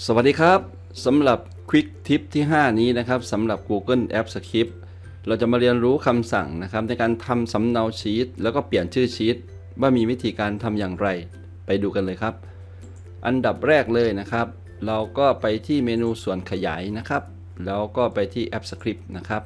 สวัสดีครับสำหรับ Quick Tip ที่ 5 นี้นะครับสำหรับ Google App Script เราจะมาเรียนรู้คำสั่งนะครับในการทำสำเนาชีตแล้วก็เปลี่ยนชื่อชีตว่ามีวิธีการทำอย่างไร ไปดูกันเลยครับ อันดับแรกเลยนะครับ เราก็ไปที่เมนูส่วนขยายนะครับ แล้วก็ไปที่ App Script นะครับ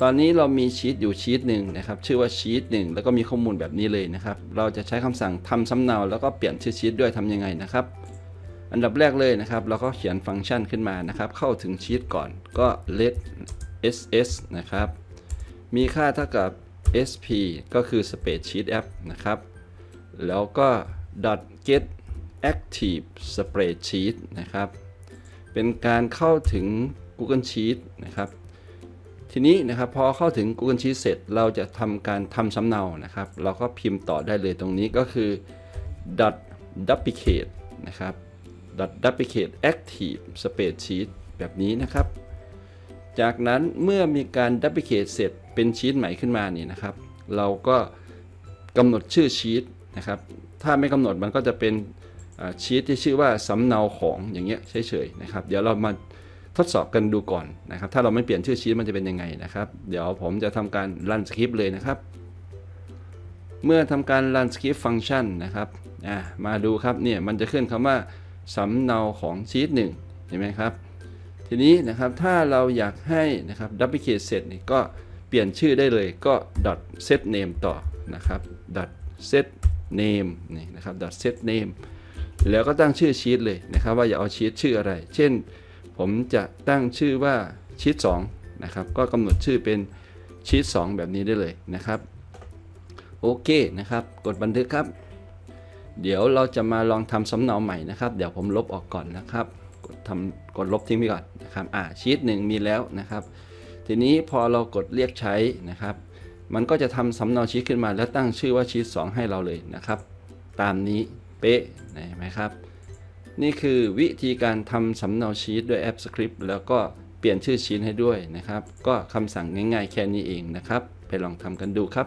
ตอนนี้เรามีชีตอยู่ชีตหนึ่งนะครับ ชื่อว่าชีตหนึ่งแล้วก็มีข้อมูลแบบนี้เลยนะครับ เราจะใช้คำสั่งทำสำเนาแล้วก็เปลี่ยนชื่อชีตด้วยทำยังไงนะครับ อันดับแรกเลยนะครับ เราก็เขียนฟังก์ชันขึ้นมานะครับ เข้าถึงชีตก่อนก็ let ss นะครับ มีค่าเท่ากับ sp ก็คือ spreadsheet app นะครับ แล้วก็ dot get active spreadsheet นะครับ เป็นการเข้าถึง Google Sheet นะครับ ทีนี้นะครับพอเข้าถึง Google Sheet เสร็จ เราจะทำการทำสำเนานะครับ เราก็พิมพ์ต่อได้เลยตรงนี้ก็คือ dot duplicate นะครับ duplicate active spreadsheet แบบนี้นะครับ จากนั้นเมื่อมีการ duplicate เสร็จเป็นชีตใหม่ขึ้นมานี่นะครับ เราก็กำหนดชื่อชีตนะครับ ถ้าไม่กำหนดมันก็จะเป็นชีตที่ชื่อว่าสำเนาของอย่างเงี้ยเฉยๆนะครับ เดี๋ยวเรามาทดสอบกันดูก่อนนะครับ ถ้าเราไม่เปลี่ยนชื่อชีตมันจะเป็นยังไงนะครับ เดี๋ยวผมจะทำการรันสคริปต์เลยนะครับ เมื่อทำการรันสคริปต์ฟังก์ชันนะครับมาดูครับเนี่ยมันจะขึ้นคำว่า สำเนาของชีตหนึ่งเห็นไหมครับ ทีนี้นะครับถ้าเราอยากให้นะครับ duplicate set นี่ก็เปลี่ยนชื่อได้เลยก็ dot set name ต่อนะครับ dot set name นี่นะครับ dot set name แล้วก็ตั้งชื่อชีตเลยนะครับว่าอยากเอาชีตชื่ออะไร เช่น ผมจะตั้งชื่อว่าชีต2นะครับก็กำหนดชื่อเป็นชีต2แบบนี้ได้เลยนะครับ โอเคนะครับ กดบันทึกครับ เดี๋ยวเราจะมาลองทำสำเนาใหม่นะครับ เดี๋ยวผมลบออกก่อนนะครับ กดทำกดลบทิ้งไปก่อนนะครับ อ่าชีตหนึ่งมีแล้วนะครับ ทีนี้พอเรากดเรียกใช้นะครับ มันก็จะทำสำเนาชีตขึ้นมา แล้วตั้งชื่อว่าชีต2 ให้เราเลยนะครับ ตามนี้เป๊ะเห็นไหมครับ นี่คือวิธีการทำสำเนาชีตด้วยแอปสคริปต์แล้วก็เปลี่ยนชื่อชีตให้ด้วยนะครับ ก็คำสั่งง่ายๆแค่นี้เองนะครับ ไปลองทำกันดูครับ